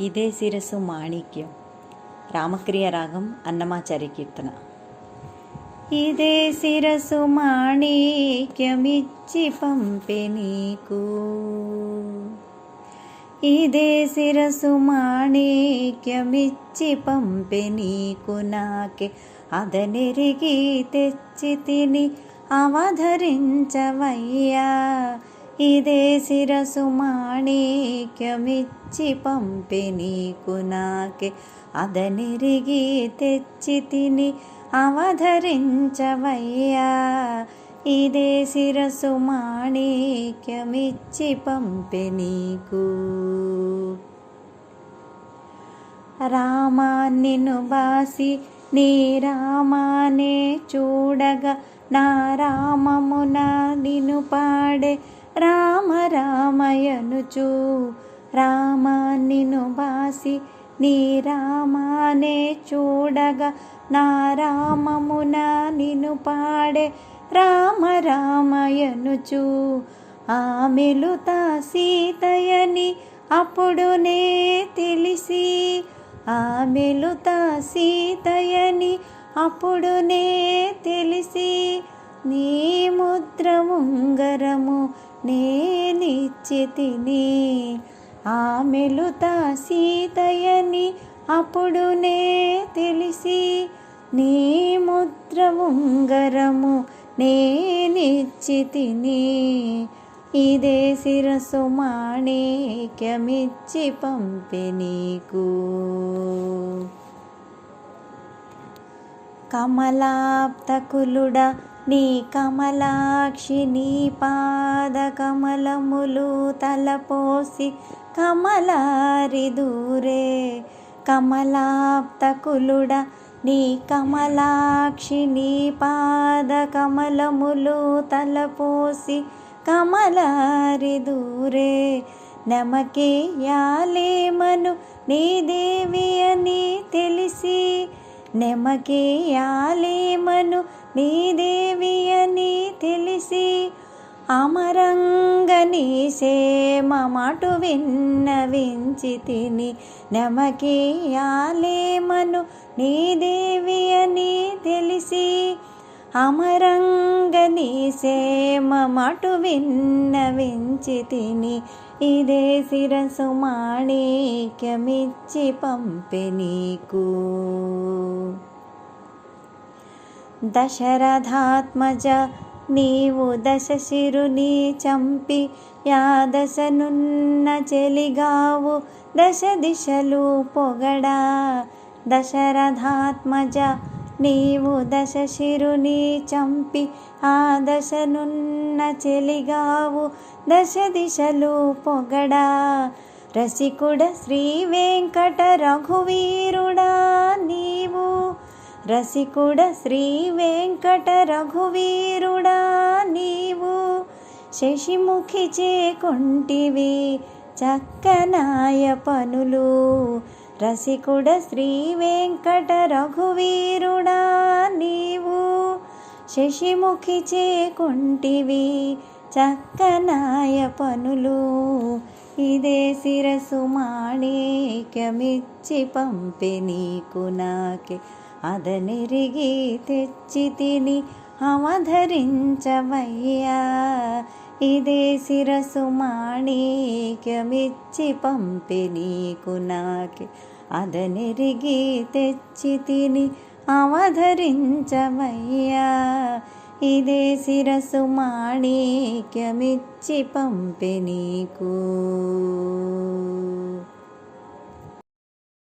ఇదే శిరస్సు మాణిక్యం. రామక్రియ రాగం అన్నమాచారి కీర్తన. ఇదే శిరసు మాణిక్యమిచ్చి పంపె నీకు. ఇదే శిరసు మాణిక్యమిచ్చి పంపే నీకు నాకే. అదనెరిగి తెచ్చి తిని అవధరించవయ్యా. ఇదే శిరసు మాణిక్యమిచ్చి పంపె నీకు నాకే. అదనిరిగి తెచ్చి తిని అవధరించవయ్యా. ఇదే శిరసు మాణిక్యమిచ్చి పంపె నీకు. రామా బాసి నీ రామానే చూడగా నా రామమున నిన్ను పాడే రామ రామయనుచు. రామా నిన్ను బాసి నీ రామానే చూడగా నా రామమున నిను పాడే రామ రామయనుచు. ఆమెలుత సీతయని అప్పుడునే తెలిసి ఆమెలుత సీతయని అప్పుడునే తెలిసి నీ ముద్ర ముంగరము నేనిచ్చి తిని ఆమెలుత సీతయని అప్పుడునే తెలిసి నీ ముద్ర ఉంగరము నేనిచ్చి తిని ఇదే శిరసు మాణిక్యమిచ్చి పంపి నీకు. కమలాప్తకులుడ నీ కమలాక్షి నీ పాద కమలములు తలపోసి కమలారి దూరే. కమలాప్తకులుడ నీ కమలాక్షి నీ పాద కమలములు తలపోసి కమలారి దూరే. నమకే యాలేమను నీ దేవి నెమకేయాలేమను నీ దేవి అని తెలిసి అమరంగని సేమటు విన్నవించి తిని నెమకేయాలేమను నీ దేవి అని తెలిసి అమరంగని సేమటు విన్నవించి తిని ఇదే శిరసు మాణిక్యమిచ్చి పంపె నీకు. దశరథాత్మజ నీవు దశ శిరుని చంపి యాదశనున్న చెలిగావు దశ దిశలు పొగడా. దశరథాత్మజ నీవు దశ శిరుని చంపి ఆ దశనున్న చెలిగావు దశ దిశలు పొగడా. రసికుడ శ్రీ వెంకట రఘువీరుడా నీవు రసికుడ శ్రీ వెంకట రఘువీరుడా నీవు శశిముఖి చేకుంటివి చక్కనాయ పనులు. రసికుడ శ్రీ వెంకట రఘువీరుడా నీవు శశిముఖి చేకుంటివి చక్కనాయ పనులు. ఇదే శిరసు మాణిక్యమిచ్చి పంపి నీకు నాకే అదనెరిగి తెచ్చి తిని అవధరించవయ్యా. ఇదే శిరసు మాణిక్యమిచ్చి పంపె నీకు నాకే. అదనెరిగి తెచ్చి తిని అవధరించవయ్యా. ఇదే శిరసు మాణిక్యమిచ్చి పంపె నీకు.